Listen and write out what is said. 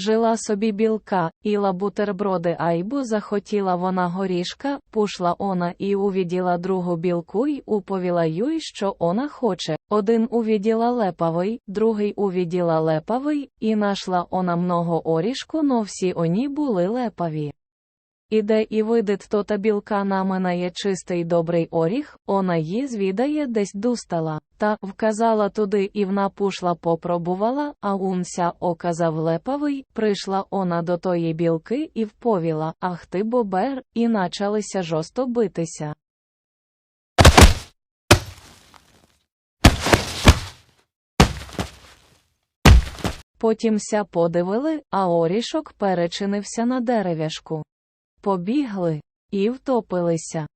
Жила собі білка, іла бутерброди айбу захотіла вона горішка, пушла она і увіділа другу білку й уповіла юй, що она хоче. Один увіділа лепавий, другий увіділа лепавий, і нашла она много орішку, но всі оні були лепаві. Іде і видить то та білка наминає чистий добрий оріх, она її звідає десь дустала, та вказала туди і вна пушла попробувала, а унся оказав лепавий, прийшла она до тої білки і вповіла, ах ти бобер, і началися жорсто битися. Потімся подивили, а орішок перечинився на дерев'яшку. Побігли і втопилися.